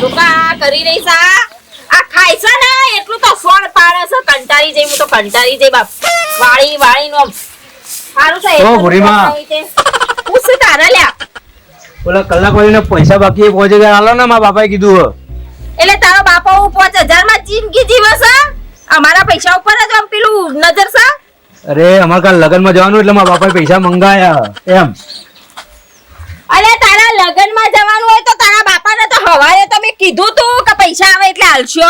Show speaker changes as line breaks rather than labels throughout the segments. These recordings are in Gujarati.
જોકા કરી રહી છે આ. આ ખાય છે ને એટલું તો સોણ પાડે છે કંટાળી જઈ હું તો કંટાળી જઈ બાપ. વાળી વાળી નો. સારું છે
ઓ, ભૂરીમાં.
હું શું તારે લ્યા?
ઓલા કલાક વાળીને પૈસા બાકી પહોંચે ગયા હાલો ને મારા બાપાએ કીધું
એટલે તારો બાપા હું પાંચ હજારમાં જિંદગી જીવે છે? અમારા પૈસા ઉપર જ આમ પેલું નજર છે?
અરે અમારે કાલ લગ્નમાં જવાનું એટલે મારા બાપાએ પૈસા મંગાયા એમ.
અરે તારા લગનમાં જવાનું હોય તો તારા બાપાને તો હવાએ તો મેં કીધું તું કે પૈસા આવે એટલે હાલશો.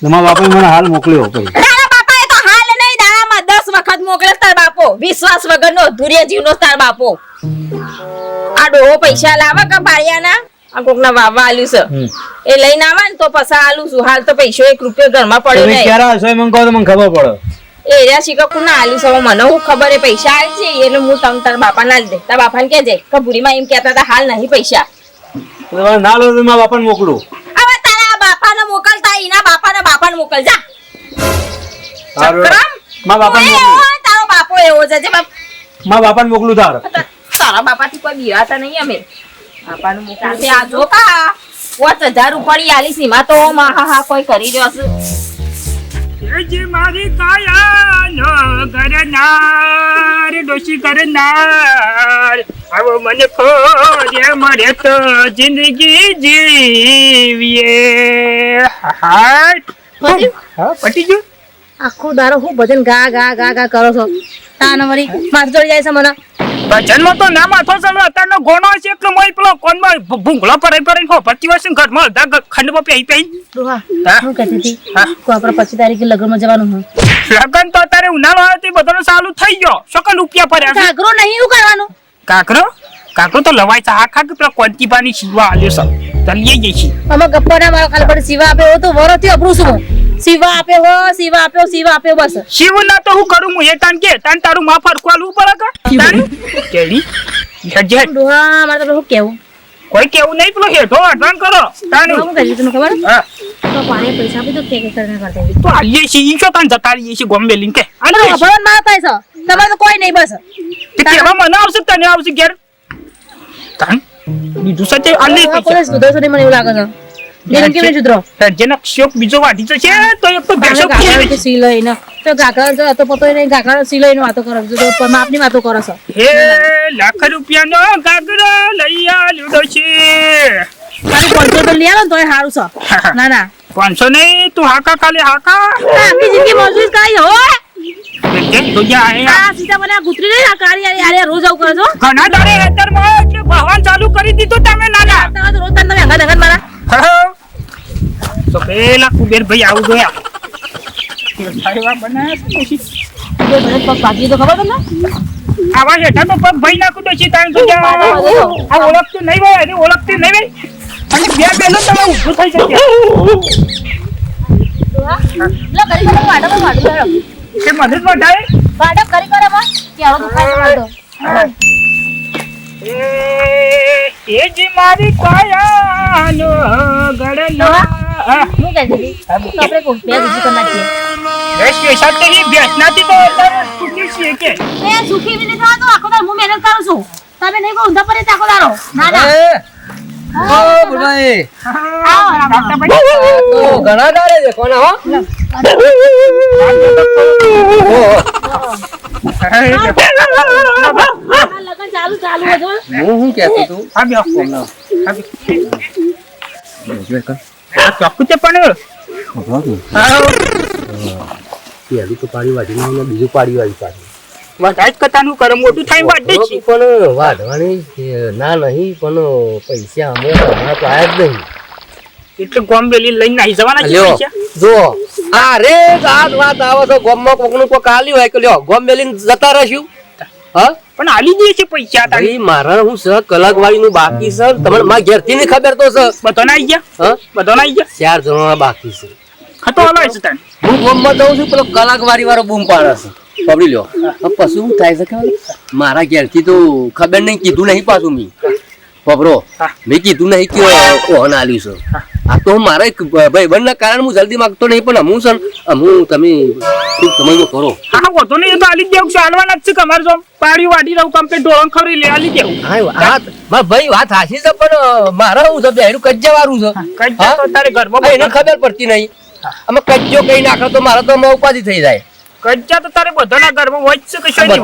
તમારા મારા બાપાએ મને હાલ મોકલ્યો પૈસા
તારા બાપાએ તો હાલ નહીં દાડામાં દસ વખત મોકલે તાર બાપો. વિશ્વાસ વગરનો ધુરિયા જીવનો તાર બાપો. આ ડોહો પૈસા લાવે કે ભાડિયાના આ કોકના વાવવા આલ્યું છે. એ લઈને આવે ને તો પછી આલું છું. હાલ તો પૈસો એક રૂપિયો ઘરમાં પડ્યો નહીં.
ક્યારે એ મને કહો તો મને ખબર પડે.
એ એરિયા શીખા કોના આલી છે હવે મને હું ખબર એ પૈસા આવી છે? એટલે હું તમ તારા બાપા ના દે. તારા બાપાને કહેજે કે ભૂરીમાં એમ કહેતા હતા હાલ નહીં પૈસા.
ના લો તો મારા બાપાને મોકલું.
હવે તારા બાપાને મોકલતા એના બાપાને બાપાને મોકલ. જા. ચક્રમ.
મારા બાપાને મોકલું.
તારો બાપો એવો છે. જે બાપ
મારા બાપાને મોકલું તાર.
તારા બાપાથી કોઈ બીવાતા નહીં અમે. બાપાનું મોકલું. આ જો કા પાંચ હજાર ઉપાડી આલી સીમા તો મા હા હા કોઈ કરી રહ્યો છે
જે મારી કાયાનો કરનાર દોષી કરનાર. આવો મને ખોજે મરે તો જિંદગી જીવીએ. હા પટી ગયું?
આખો દારો હું ભજન ગા ગા ગા ગા કરો છો. તાન વળી માથું ચડી જાય છે મને.
ભજનમાં તો ના માથો ચાલો અત્યારનો ગોણો છે એટલે મોય પેલો કોનમાં ભૂંગળો પરાઈ પરાઈ હો ભરતી હોય છે ને અડધા ખંડમાં પહેરી પહેરી હા?
હું કહેતી હતી?
હા.
આપણે પચીસ તારીખે લગ્નમાં જવાનું હોય?
લગન તો અત્યારે ઉનાળો આવ્યો તે બધાનો ચાલુ થઈ ગયો. શકન રૂપિયા પડ્યા છે.
નહીં એવું કરવાનું
કાકરો કાકરો તો લવાય છે. આખા કે પેલા કોંતીબાની શીવા આલ્યો
અમે ગપ્પાના મારો તો વરોથી અબરું છું સિવા આપ્યો હો સીવા આપ્યો સીવા આપ્યો બસ.
શિવ ના તો હું કરું હું એ તાન કે તાન તારું માં ફરકું આલવું પડે કા? કેડી? જજે
ડોહા મારે તો કેવું
કોઈ કેવું નહીં પેલો હેઠો અડવાન કરો તાન.
હું કરી તને ખબર?
હા.
તો પાણી પૈસા આપી તો કે કે કરને કરતે
તો આલીએ છે ઈ છો તાન જતા રહીએ છે ગોમ્બે લીન કે?
અરે
આલીએ છીએ.
થાય પાસે છે. તમારે તો કોઈ નહીં બસ.
તે કેવા મને આવશે તને આવશે ઘેર? તાન બીજું સાચે આલી
આ પોલીસ છો મને એવું લાગે છે. બેન કેમ નહીં સુધરો
શોક બીજો જશે તો એક તો બેસો
ગાઘરા સી લઈને તો ગાઘરા તો પતો નહીં ગાઘરા સી લઈને વાતો કરો. છો તો માપની વાતો કરો છો.
હે લાખ રૂપિયાનો ગાગરો લઈ આલ્યો છે.
તારું પાંચસો તો લઈ ના ના
પાંચસો નહીં હાકા હાકા.
આખી જિંદગી
ઘણા દાડે હેતરમાં એટલે ભગવાન ચાલુ કરી દીધું તમે નાના.
રોજ તમે હંગા મારા.
તો પેલા કુબેર ભાઈ આવું જોયા. આવા હેઠા તો પગ ભાઈ નાખું તો છે તાણ તો આ ઓળખતું નહીં હોય એને ઓળખતું નહીં હોય. અને બે બેનો તમે ઊભું થઈ શકે.
લો કરી કરો વાડો વાડો કરો
કે મદદ વધારે
વાડો કરી કરો માં કેળો દુખાય વાડો
એ જ મારી કાયાનો ગળનો હા
હું કહે છે? તો આપણે કોઈ બે બીજી કરી નાખીએ.
એ સ્પેશિયલ તો એ બેસનાથી તો અત્યારે તૂટી કે?
એ સુખી બી તો આખો દાડો હું મહેનત કરું છું. તમે નહીં કહો ઊંધા પડે આખો ના ના
ઓ બુડભાઈ
આવો રામ રામ.
ઘણા દાડે છે કોને હો?
લગન ચાલુ ચાલુ હોય
હું શું કહેતો તું?
આ બે આ ચોખ્ખું છે પણ હા
તો પાડી વાળી બીજું પાડી વાળી પાડી.
વધારે જ કરે મોટું થાય વાટે છે.
પણ વાઢવાની ના નહીં પણ પૈસા અમે હમણાં તો આયા જ નહીં.
એટલે ગોમ્બેલી લઈને નાહી જવાના છે પૈસા?
જો આ રે આજ વાત આવે તો ગોમમાં કોકનું કોક આલ્યું હોય કે લ્યો ગોમ વેલી જતા રહેશું. હા?
પણ આલી દે છે પૈસા તારી.
મારા હું છે કલાક વાળી નું બાકી સર તમને માં ઘેરથી ખબર તો સર
બધો ના આવી ગયા?
હા?
બધો ના આવી ગયા?
ચાર જણા બાકી છે.
ખતો આલો છે તને
હું ગોમમાં દઉં છું પેલો કલાક વાળી વાળો બૂમ પાડે છે. પકડી લ્યો. પશુ પછી શું થાય છે ખબર મારા ઘેરથી તો ખબર નહીં કીધું નહીં પાછું મેં. પબરો મેં કીધું નહીં કે ઓહન આલ્યું છે. આ તો મારા ભાઈ બંને કારણ હું જલ્દી માંગતો નહીં પણ હું છે હું તમે ખૂબ સમજો કરો.
હા વધુ નહીં એ તો આલી દેવું છે હાલવાના જ છે કે અમારે જો. પાડ્યું વાડી રહું કમ્પ્લીટ ઢોરણ ખવડી લે આલી દેવું.
હા હા મારા ભાઈ વાત હાસી છે પણ મારા હું છે બેરું કજ્જા વાળું છે.
કઈ જા તો તારે ઘરમાં
એને ખબર પડતી નહીં. અમે કજ્જો કઈ નાખો તો મારા તો અમે ઉપાધિ થઈ જાય.
કજ્જા તો તારે બધાના ઘરમાં હોય છે કે નહીં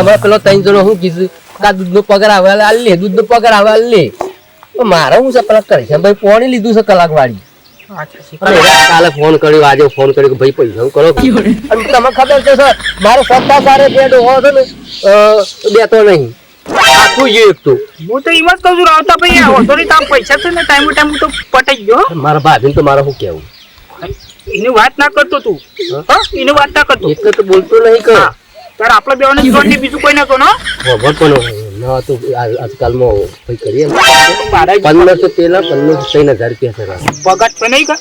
અમે પેલો ત્રણ જણો શું કીધું? દૂધ નો પગાર આવે દૂધ નો પગાર આવે લે. તો મારે હું છે પેલા કરી છે ભાઈ પોણી લીધું છે કલાક વાળી કાલે ફોન કર્યો આજે ફોન કર્યો કે ભાઈ પૈસા કરો. અને તમને ખબર છે સર મારો સત્તા સારે બે ડોહો છે ને દેતો નહીં. આખું જ એક તો
હું તો એમ જ કહું છું રાવતા ભાઈ નહીં તારા પૈસા છે ને ટાઈમ ટાઈમ તો પટાઈ ગયો.
મારા ભાભીને તો મારે શું કેવું
એની વાત ના કરતો તું. હા? એની વાત ના કરતો.
એટલે તો બોલતો નહીં કે
હા. તારે આપણા બેવાને જોડ બીજું કોઈ ના કહો ને?
પણ ના તો આજકાલમાં કરીએ
જ
પંદરસો પેલા પંદરસો ત્રણ હજાર રૂપિયા છે
પગાર તો નહીં કા?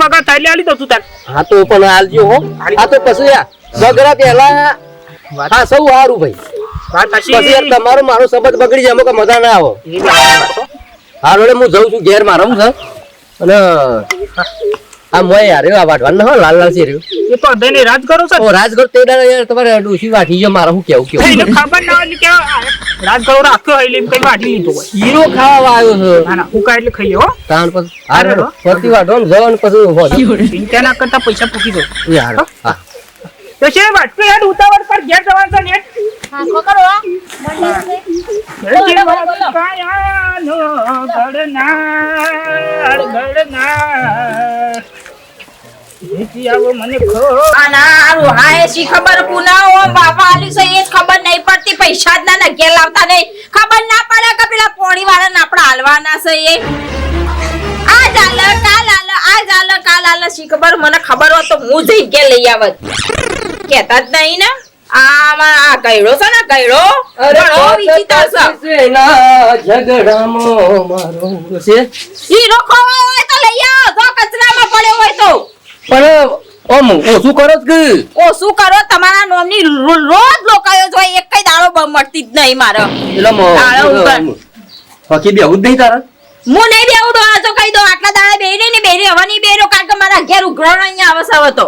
પગાર તારે આલી દઉં તું તારે.
હા તો પણ હાલજો હો. હા તો પછી બગડા પહેલા હા સૌ સારું ભાઈ. પછી તમારો મારો સંબંધ બગડી જાય અમુક મજા ના આવો. હારો હું જઉં છું ઘેર મારા હું છે અને આ મોય યાર આ વાટવાનું હો લાલ લાલ છે
એ તો અધે રાજ કરો છો?
ઓ રાજગઢ તે દાડા યાર તમારે ડોશી વાઠી ગયો મારા હું કેવું કેવું.
એને ખબર ના હોય કે રાજ કરો રાખ્યો હોય એમ કઈ વાટી લીધો હોય.
હીરો ખાવા આવ્યો છે.
ના ના હું કાંઈ એટલે ખાઈએ હો.
તાણ પર આરે ફરતી વાટો ને જવાન પછી ઊભો થયો.
ચિંતા ના કરતા પૈસા પૂકી દો.
યાર હા.
તો છે વાટકો યાર ઉતાવળ પર ઘેર જવાનું છે નેટ
હાંખો કરો મંડે
કાયાનો ગળનાર ગળનાર મને
ખબર પુનાઓ બાપા આલી છે એ ખબર નહીં પડતી પૈસા જ ના નગ્યા લાવતા નહીં. ખબર ના પડે કે પેલા પોણી વાળા ને આપણે હાલવાના છે એ. આ ચાલ કાલ આલ આ ચાલ કાલ આલ શી ખબર? મને ખબર હોત તો હું જઈ કે લઈ આવત. કેતા જ નહીં ને? આમાં આ ગયડો છે ને ગયડો? ઘણો વિચિત્ર છે.
ઝઘડામાં મારો છે.
હીરો ખોવાયો હોય તો લઈ આવો જો કચરામાં પડ્યો હોય તો
પણ ઓમ ઓછું કરો જ કે?
ઓ શું કરો? તમારા નોમની રોજ લોકાયો જો એક કઈ દાડો મળતી જ નહીં મારો.
એટલે
ઉપર.
બેહું જ નહીં તારા?
હું નહીં આ તો કહી દો આટલા દાડા બેરી ને બેરી હવે નહીં બેરો કારણ કે મારા ઘેર ઉઘરાણો અહીંયા આવે છે હવે તો.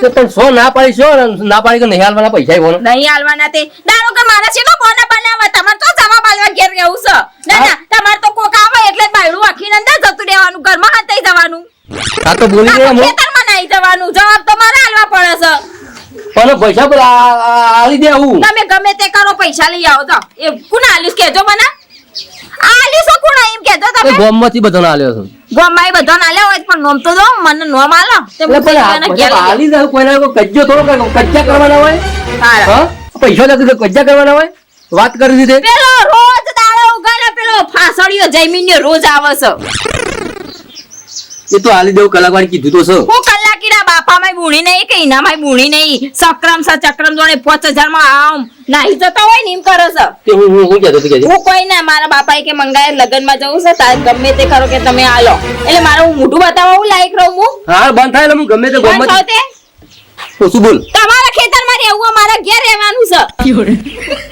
તો પણ સો ના પાડી સો ના પાડી કે નહીં હાલવાના પૈસા ય બોલો
નહીં હાલવાના તે. દાડો કે મારા છે બોના બનાવે તમારે તો જવાબ આલવા ઘેર રહેવું છે. ના ના તમારે તો કોક આવે એટલે બાયડું આખીને અંદર જતું રહેવાનું ઘરમાં હાથે જવાનું.
આ તો બોલી ગયા હું.
ખેતરમાં નહીં જવાનું. જવાબ તો મારે આલવા પડે છે.
પણ પૈસા પર આલી દે હું.
તમે ગમે તે કરો પૈસા લઈ આવો. તો એ કુના આલીસ છે? કહેજો મને. આલી સો કુના એમ કહેજો તમે.
ગોમમાંથી બધાને આલ્યો છું.
ગોમાઈ બધા નાલ્યા હોય પણ નોમ તો દો. મને નોમ આલો. તે
પણ બધા આલી દે કોઈને કોઈ કજ્જો થોડો કજ્જા કરવાના હોય? હા? પૈસા લાગે કજ્જા કરવાના હોય? વાત કરી દીધી.
પેલો રોજ દાડો ઉગાડે પેલો ફાસડીયો જયમીનનો રોજ આવે છે.
એ તો આલી દેવું કલાકવાળી કીધું તો છે.
હું કલાકીના બાપામાં બુણી નહીં કે ઇનામાં બુણી નહીં. સક્રમ સા ચક્રમ જોડે પાંચ હજારમાં આમ નાહી જતા હોય ને એમ કરે છે.
તે હું હું હું કહેતો હતો કે
હું કોઈ ના મારા બાપાએ કે મંગાય લગ્નમાં જવું છે તાર ગમે તે કરો કે તમે આલો. એટલે મારે હું મોઢું બતાવવા હું લાયક રહું હું?
હા બંધ થાય હું ગમે તે
ગમે તે?
શું બોલ?
તમારા ખેતરમાં રહેવું હોય, મારા ઘેર રહેવાનું છે.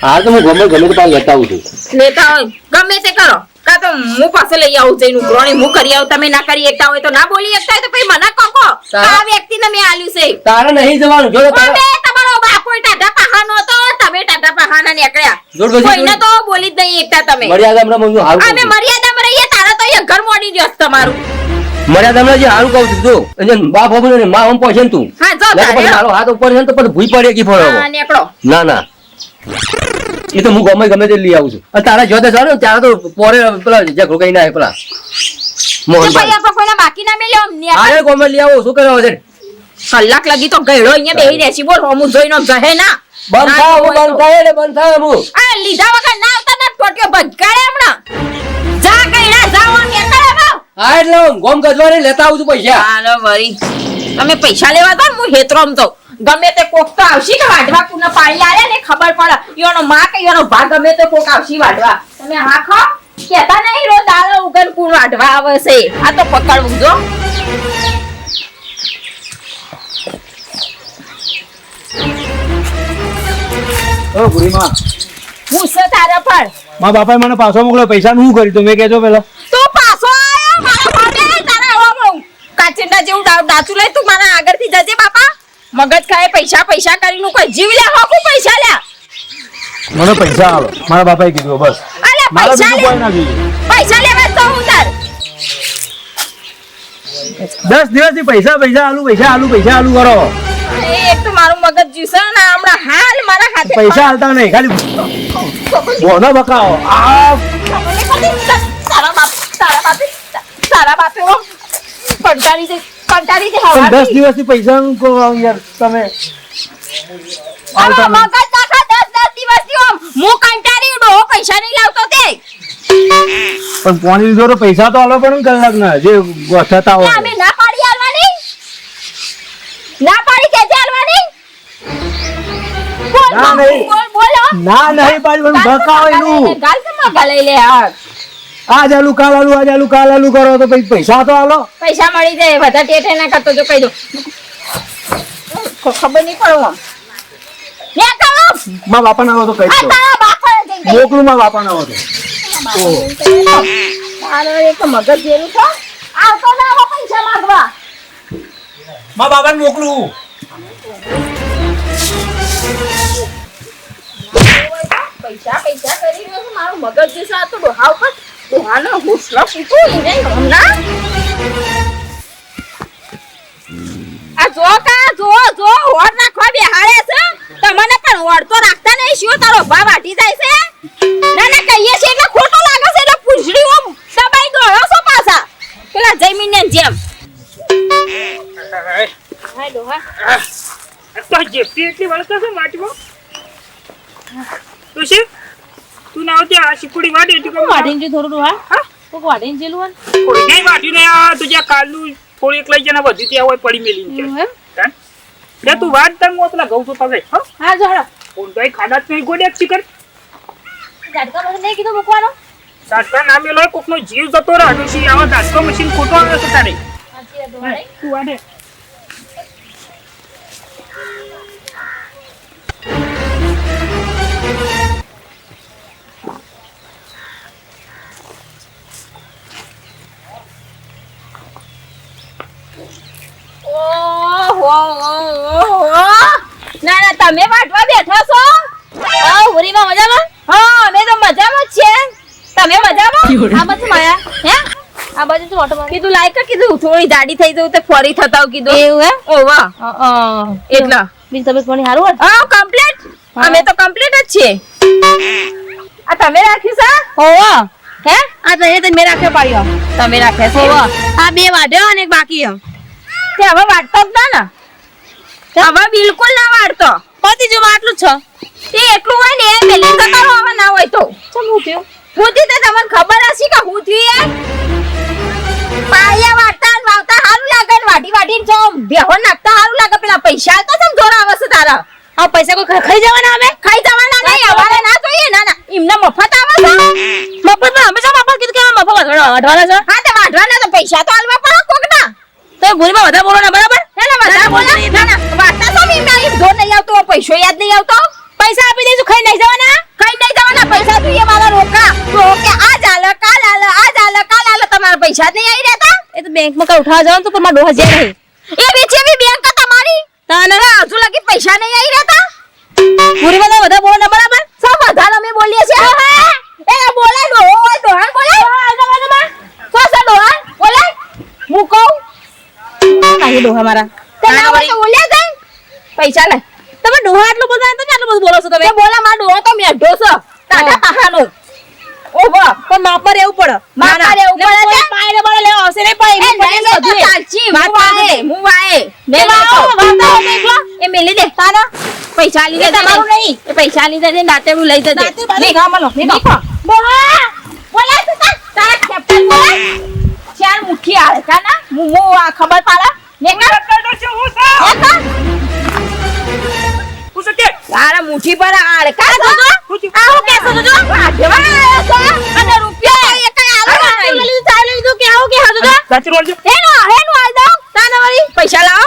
હા તો હું ગમે ગમે તે પાછું બતાવું છું.
લેતા હોય ગમે તે કરો. કાં તો હું પાસે લઈ આવું જઈને ઉઘરાણી હું કરી આવું તમે ના કરી એકતા હોય તો ના બોલી એકતા હોય તો પછી મને કહો
કો
આ વ્યક્તિને મેં આલ્યું છે.
તારે નહીં જવાનું જો
તમે તમારો બાપો ટાટા પહાનો તો તમે ટાટા પહાના નીકળ્યા. કોઈને તો બોલી જ નહીં એકતા તમે.
મર્યાદા હમણાં હું હાલ
અમે. મર્યાદામાં રહીએ તારા તો અહીંયા ઘર મોડી રહ્યો તમારું.
મર્યાદા હમણાં જે હારું કહું છું જો. અને બાપ બાપુ ને મા આમ પહોંચે તું.
હા જો તારે.
મારો હાથ ઉપર છે તો પછી ભૂઈ પડે કી ફળો. ના ના. એ તો હું ગમે ગમે તે લઈ આવું છું. અને તારા જોતે ને ત્યારે તો પોરે પેલા ઝઘડો કઈ ના આવે પેલા.
તો
મોહન
ભાઈ આપણે કોઈને બાકી ના મેલ્યો અમને
અરે ગમે લઈ આવો શું કર્યો છે?
કલાક લગી તો ગયડો અહીંયા બેહી રહેશી બોલ હું જોઈનો જહે ના.
બંધ થા હું બંધ થાય એટલે બંધ થાય હું
આ લીધા વગર ના આવતા ના ટોટ્યો ભટકાડે હમણાં. જા કઈડા જાઓ આમ કરે હવે
હા એટલે હું ગોમ ગજવારી લેતા આવું છું પૈસા.
હાલો વળી તમે પૈસા લેવા તો હું હું હેતરોમ તો ગમે તે કોક તો આવશે કે વાઢવા કુને પાણી આલે ને ખબર પડે. યોનો માં કે યોનો ભા ગમે તે કોક આવશે વાઢવા. તમે હાખો કેતા નહીં રો દાળ ઉગન કુણ વાઢવા આવે છે. આ તો પકડવું જો.
ઓ બુઢીમાં
ગુસ્સો તારા પર
મા બાપાએ મને પાછો મોકલ્યો પૈસા નું કરી તો? તમે કેજો પેલા.
તું પાછો આયો મારા ભાને કાચિંડા જેવું દાચું ડાચું લઈ તું મારા આગળથી જજે બાપા. મગજ ખાય પૈસા પૈસા કરીને કોઈ જીવ લે હોકું પૈસા લે.
મને પૈસા આલો. મારા બાપાએ કીધું બસ.
અલે પૈસા
લે. કોઈ ના
પૈસા લેવા તો હું તાર
દસ દિવસથી પૈસા પૈસા આલુ પૈસા આલુ પૈસા આલુ કરો.
એક તો મારું મગજ જીસે ને હમણાં હાલ મારા હાથે
પૈસા હાલતા નહીં ખાલી બોનો બકાવો. આ
તારા બાપ તારા બાપે તારા બાપે ઓ દે. કંટાળી દે
પણ દસ
હવા
દિવસથી પૈસા નું કહો યાર તમે
આનો મગજ નાખા દસ દસ દિવસથી ઓમ હું કંટાળી ડોહો પૈસા નહીં લાવતો તે
પણ પોણી લીધો તો પૈસા તો આલો પણ કલાક ના જે
ના,
હોય.
અમે ના પાડી આલવાની. ના પાડી કે આલવાની.
ના, નહીં.
બોલ બોલો
ના નહીં પાડી પણ બકાવો
ગાલ કે મગા લઈ લે હાર
આજ આલુ કાલ આલુ આજ આલુ કાલ આલુ કરો તો પછી પૈસા તો આલો.
પૈસા મળી જાય બધા ટેટે ના કરતો જો કહી દો ખબર નહીં પડો ને કહો
માં બાપા ના તો કહી
આ
દો. મોકલું માં બાપા ના તો
તારો એક મગજ જેવું છો. આવતો ના પૈસા માંગવા.
માં બાપા ને મોકલું.
પૈસા પૈસા કરી રહ્યો છું. મારું મગજ જે છે. આ તો ડોહાનો હુસલો ફૂટું ઈ નહીં આ જો કા, જો જો, હોડ નાખવા બેહાડે છે. તમને પણ હોડ તો રાખતા નહીં, શું તારો ભાવ વાટી જાય છે? ના ના, કહીએ છે એટલે ખોટો લાગે છે, એટલે પૂંછડી સબાઈ દોડો છો પાછા. પેલા જમીન ને જેમ. હાય ડોહા
તો જેટલી એટલી વળતા છે માટીમાં તો છે? ના આવતી આ શીકુડી વાડી એટલી કમ
વાઢીને જે થોડું
હા?
કોક વાઢીને જેલું હોય
કોઈ નહીં વાટીને આ તું જ્યાં કાલનું થોડી એક લઈ જને બધું ત્યાં હોય પડી મેલી
ને
કે લે તું તને હું પેલા ઘઉં તો પગે હા?
જોડો
ફોન તો ખાડા જ નહીં ગોડ્યા શીકર
ઝાટકા પછી નહીં કીધું મૂકવાનો?
દાસકા નામે લોય કોકનો જીવ જતો રહે ડોશી આવા દાસકો મશીન ખોટો આવે છે તારે? તું વાડે
ઓહો ઓહો ના ના તમે વાટવા બેઠા છો?
હોરીમાં મજામાં?
હા અમે તો મજામાં જ છીએ. તમે મજામાં?
આ બધું માયા
હે?
આ બાજુ તું ઓટો
કીધું લાઈક કીધું. થોડી જાડી થઈ જવું તો ફરી થતા કીધું.
એવું
હે
ઓ વાહ.
એટલા.
બીજી તમે સારું હોય?
હા કમ્પ્લીટ અમે તો કમ્પ્લીટ જ છીએ. આ તમે રાખ્યું છે?
હો હે? આ તો એ તો મેં રાખ્યો પાડ્યો
તમે રાખ્યા છે?
હો આ બે વાઢ્યો અને એક બાકી એમ
તે હવે વાટતો જ ને? હવે બિલકુલ ના વાળતો.
પતિ જો આટલું છે.
તે એટલું હોય ને એ મેલી જતા રહો હવે ના હોય તો.
ચમ હું થયું?
હું તે તમને ખબર હશે કે હું થયું એ પાયા વાટતા ને વાવતા સારું લાગે ને વાટી વાટીને જો બેહો નાખતા સારું લાગે. પેલા પૈસા તો તમ જોર આવે છે તારા.
આ પૈસા કોઈ ખાઈ- જવાના અમે
ખાઈ જવાના નહીં અમારે ના જોઈએ. ના ના એમને મફત આવે છે.
મફતમાં? હંમેશા મફત કીધું કે મફત વાઢવા- વાઢવાના છે?
હા તે વાઢવાના તો પૈસા તો આલવા પડે કોક ના
તો ભૂલમાં વધારે બોલો ને બરાબર?
પૈસો યાદ નહીં આવતો.
પૈસા આપી દઈશું ખાઈ નહીં જવાના
ખાઈ નહીં જવાના પૈસા જોઈએ મારા રોકા. તો કે આ ચાલે કાલ આલે આ ચાલે કાલ આલે તમારા પૈસા જ નહીં આવી રહેતા.
એ તો બેંકમાં કઈ ઉઠાવા જવાનું તો પણ મારા ડોહા જે નહીં.
નહીં ડોહા
મારા
તે ના હોય તો બોલ્યા જાય. પૈસા લે
તમે ડોહા આટલું બધું તમે આટલું બધું બોલો છો તમે.
બોલા માં ડોહો તો મેઢો છે. ટાટા તાહાનો ઓહો.
પણ માપર એવું પડે.
માપર
એવું ના.
પડે?
પાયરે બાયરે લેવા
એ
એમની
નહીં
પટેલ બધું.
ચાલચી
વાત ના
વાય હું વાય. નહીં
એમાં
લેતો.
આવો, વાર્તા હોય તો એકલો.
એ મેલી દે. તારા. પૈસા લીધે
એ તમારું નહીં.
એ પૈસા લીધે દે દાતે હું લઈ જજે.
દાતે બાંધી ગામ લો, નહીં
નહીં. બોહા બોલા તારા. કેપ્ટન બોલા ચાર મુઠી આલે કાના હું હું આ ખબર પાડા.
છે છે છે
તારા પર કા આ હું કેસો અને રૂપિયા
લીધું, લીધું, કે આવું કે
હેનો હેનો આલ દો તાના વળી. પૈસા લાવો.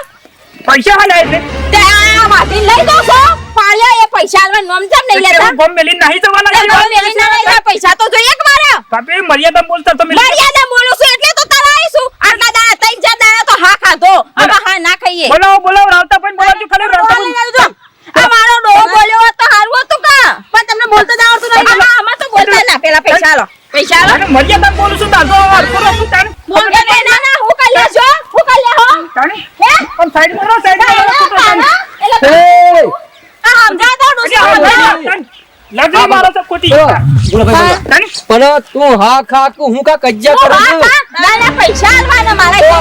પૈસા હાલ એટલે.
તે આ વાઢી લઈ દો છો. પાળ્યા એ પૈસા આલવા નોમ જેમ નહીં લેતા.
ગોમ મેલી નહીં જવાના
મેલી ના લઈ પૈસા તો જોઈએ કે મારે
બાપે મર્યાદા બોલતા તમે.
મર્યાદા બોલું છું એટલે તો તારા આવીશું. આટલા દાડા હા ખાધો હવે હા ના ખાઈએ.
બોલાવો બોલાવો રાવતા પણ બોલાવજો ખાલી રાવતા
પણ
આ મારો ડોહો બોલ્યો તો હારું હતું કા?
પણ તમને બોલતો જ આવડતું નહીં
આમાં તો બોલતા ના. પેલા પૈસા લો પૈસા લો
મર્યાદા બોલું છું દાદો વાર કરો તું તાન
બોલ. કે ના ના હું કરી લે જો હું કરી લે હો?
તાને
હે?
પણ સાઈડમાં રહો સાઈડમાં રહો
એટલે આ સમજાતો
ડોસો સમજાતો લાગણી મારો તો ખોટી.
પણ તું હા ખા તું હું કા કજ્જા કરો છું
ના, ના, પૈસા આલવાના મારા
તો.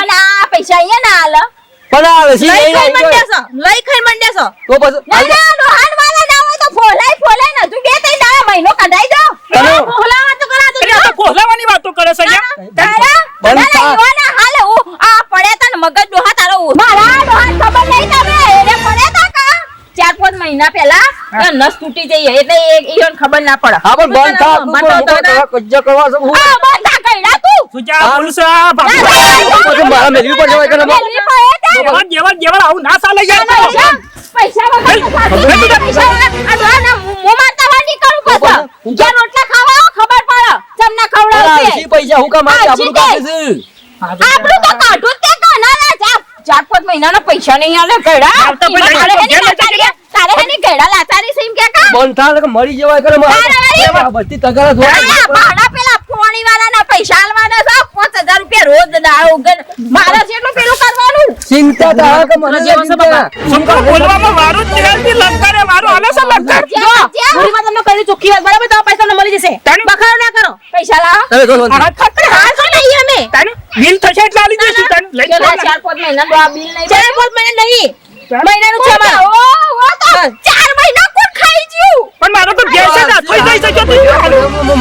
અને આ પૈસા અહીંયા ના આલે.
પણ આ રસી
લઈ ખાઈ મંડ્યા છો લઈ ખાઈ મંડ્યા છો
તો પછી
ના, ના, ડોહાન વાળા ના હોય તો ફોલાય ફોલાય ને. તું બે ત્રણ દાડા મહિનો કઢાઈ દો.
તને
બોલાવા તો કરા
આ તો કોહલાવાની વાતો કરે છે યાર.
તારા,
બંધ
ના. હાલે હું આ પડે તા ને મગજ દોહા તારો મારા દોહા ખબર નહીં તમે એને પડે તા? ચાર પાંચ મહિના પહેલા નસ તૂટી જઈ એટલે ઈયોન ખબર ના પડે.
હા પણ બંધ થા તું પણ હું કરવા છો હું
આ બંધ થા કઈડા તું.
સુજા જા, બોલું બાપુ.
મારા મેળવી પર જવાય તને
મેલવી
જેવા જેવા આવું ના ચાલે યાર.
પૈસા વગર પૈસા આ ના મો મારતા વાર કરું પાછા.
હું
જ્યાં રોટલા ખાવા ખબર પડે. ચમના ખવડાવશે
પૈસા હું કા મારી
આપણું
કાઢે છે.
આપણું તો કાઢું ચાર પાંચ પાંચ મહિનાના પૈસા નહીં આલે
પૈસા
તારે હેની
ઘેર લેતા
લાચારી તારે હેની ગયડા લાચારી છે એમ કે કા?
બંધ મરી જવાય કરે મારા બધી તગારા
આ ભાડા પેલા પોણી વાળાના પૈસા આલવાના છે. પાંચ હજાર રૂપિયા રોજ દાળ ઉગન મારે જેટલું પેલું કરવાનું.
ચિંતા તારા કે મને ચિંતા.
છોકરો બોલવામાં વારું જ નથી, લલકારે વારું આલે છે લલકાર.
જો મારી
વાત તમને કહી ચોખ્ખી વાત બરાબર? તો પૈસા ન મળી જશે. બખાડો ના કરો.
પૈસા લાવો.
તમે જો હા
આ
હા તો નહીં અમે.
તને બિલ થશે એટલે આલી દેશું તને લઈ
ચલો, ચાર પાંચ મહિના તો આ બિલ નહીં
ચાર પાંચ મહિના નહીં. મહિનાનું છે અમારું.
ઓ, ઓ તો ચાર મહિના કોણ ખાઈ ગયું?
પણ મારો તો ગેસ જ થઈ જાય છે તું.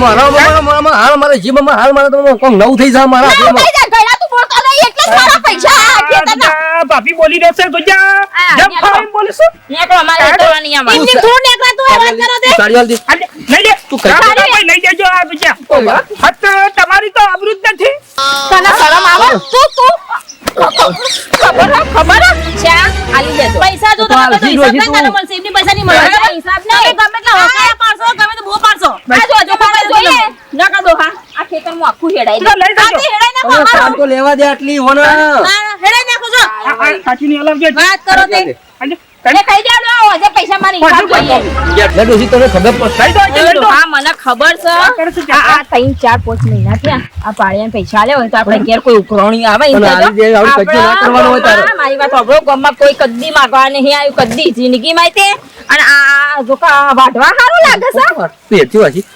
મારા મારા મારા હાલ મારા જીવનમાં હાલ મારા તો કોણ નવ થઈ જાય મારા.
થઈ જાય, ગયડા તું બોલતો નહીં એટલે પૈસા આ ખેતરના.
ભાભી બોલી રહેશે તો જા
આ,
જબ
ન્યા
ખાવા એમ બોલીશું.
નીકળો, અમારે હેતરવાની આમાં.
એમની થોડું વાત કરો તે
સાડી હાલ દે.
લઈ લે.
તું કઈ-
ભાઈ, લઈ લેજો આ બીજા. હા, તમારી તો અવૃત નથી
તને શરમ આવે? તું, તું. ખબર ખબર ચા, આલી દેજો.
પૈસા જો
તો
તમે
તો
બધો હિસાબ
હોય
નહીં મળશે એમની પૈસા નહીં મળે
હિસાબ નહીં.
ગમે એટલા હોકાયા પાડશો ગમે તે ભૂવો પાડશો
આ જો, જો, મારે જોઈએ. હા. આ ખેતરમાં આખું હેડાઈ દે.
લઈ જજો.
આ હેડાઈ નાખો,
કામ તો લેવા દે આટલી હોને.
ના, હેડાઈ નાખો જો
આ- ની અલગ.
વાત કરો તે
તને કહી લો, હજે પૈસા મારી હિસાબ જોઈએ.
તને ખબર પડશે.
દો,
હા મને ખબર છે આ ત્રણ ચાર પાંચ મહિના થયા આ પાળિયાને પૈસા આલ્યા તો આપણે ઘેર કોઈ ઉઘરાણી આવે
દે, કજ્જો ના કરવાનો હોય તારે.
મારી વાત સાંભળો ગમમાં કોઈ કદી માંગવા નહીં આવ્યું કદી જિંદગીમાં તે અને આ જો વાઢવા સારું લાગે છે.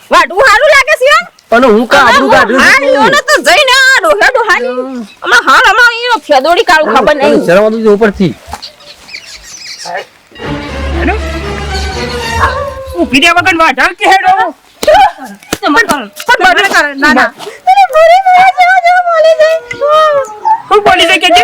વાઢવું સારું લાગે છે યાર.
અને હું કા આબરૂ કાઢું
હા,
છું.
તો જઈને આ ડોહા ડોહાની અમાર હાલ અમાર ઈયો ફેદોડી કાળું ખબર નહીં.
શરમ આવતી ઉપરથી.
હેલો? ઊભી રહ્યા વગર વાઢા કે હેડો?
ના ના.
હું બોલી જાય કેજે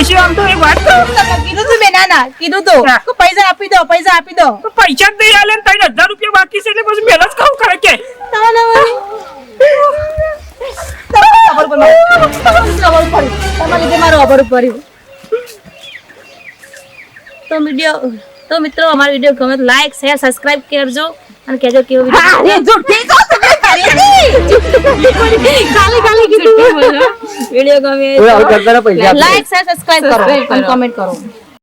ડોશી આમ તો એક વાત કહું.
તમને કીધું તું મેં ના ના કીધું તું. કે પૈસા આપી દો પૈસા આપી દો.
પૈસા જ નહીં આલે ને ત્રણ હજાર રૂપિયા બાકી છે એટલે પછી મહેનત કહું કરે કે.
ના ના ખબર પડી. ખબર પડી. તમારી લીધે મારું ખબર પડ્યું તો વીડિયો તો મિત્રો અમારો વીડિયો ગમે તો લાઈક શેર સબસ્ક્રાઇબ કરજો. અને કહેજો કેવો વીડિયો
જુઠ્ઠી તો તમે કરી હતી.
ખાલી ખાલી કીધું વીડિયો ગમે
ઓય, હવે